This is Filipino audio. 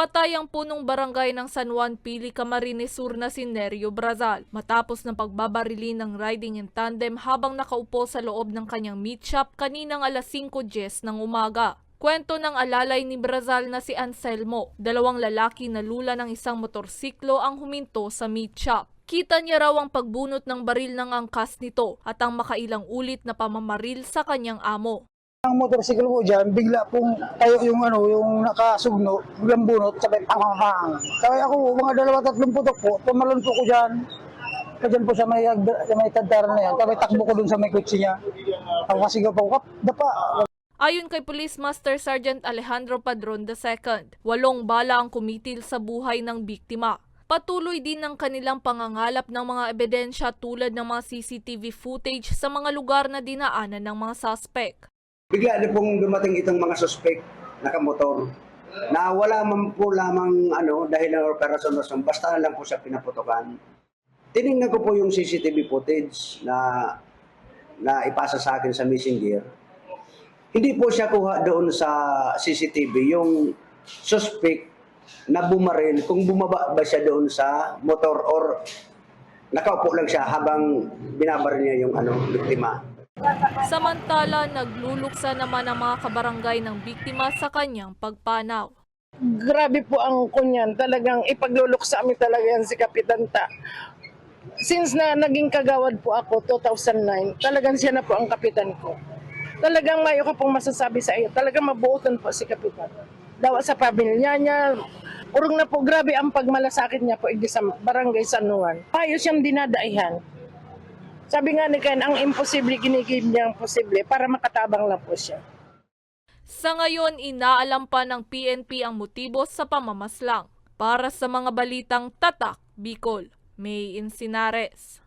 Patay ang punong barangay ng San Juan Pili Camarines Sur na si Nerio Brazal matapos ng pagbabarili ng riding in tandem habang nakaupo sa loob ng kanyang meat shop kaninang alas 5.10 ng umaga. Kwento ng alalay ni Brazal na si Anselmo, dalawang lalaki na lula ng isang motorsiklo ang huminto sa meat shop. Kita niya raw ang pagbunot ng baril ng angkas nito at ang makailang ulit na pamamaril sa kanyang amo. Ang motorsiklo ko dyan, bigla pong tayo yung ano, yung nakasugno, biglang bunot, sabay pang Kaya ako, mga dalawa tatlong putok po, tumalon po ko dyan. Kadyan po sa may, sa may kantaran na yan, sabay takbo ko dun sa may kutsi niya. Ako kasi po, kap, dapa. Ayon kay Police Master Sergeant Alejandro Padron II, walong bala ang kumitil sa buhay ng biktima. Patuloy din ang kanilang pangangalap ng mga ebidensya tulad ng mga CCTV footage sa mga lugar na dinaanan ng mga suspect. Bigla na pong dumating itong mga suspect na kamotor na wala man po lamang ano, dahil ng operasyon na basta lang po sa pinaputokan. Tinignan ko po yung CCTV footage na na ipasa sa akin sa messenger. Hindi po siya kuha doon sa CCTV yung suspect na bumaril kung bumaba ba siya doon sa motor or nakaupo lang siya habang binabaril niya yung ano, biktima. Samantala, nagluluksa naman ang mga kabarangay ng biktima sa kanyang pagpanaw. grabe po ang kunyan. Talagang ipagluluksa mi talaga yan si Kapitan Ta. Since na naging kagawad po ako, 2009, talagang siya na po ang kapitan ko. Talagang mayo ko pong masasabi sa iyo. Talagang mabuotan po si Kapitan. Dawa sa pamilya niya. Urong na po, grabe ang pagmalasakit niya po igdi sa barangay San Juan. Ayos siyang dinadaihan. Sabi nga ni Ken, ang imposible, kinikib niya ang posible para makatabang lang po siya. Sa ngayon, inaalam pa ng PNP ang motibo sa pamamaslang. Para sa mga balitang tatak, Bicol, May Insinares.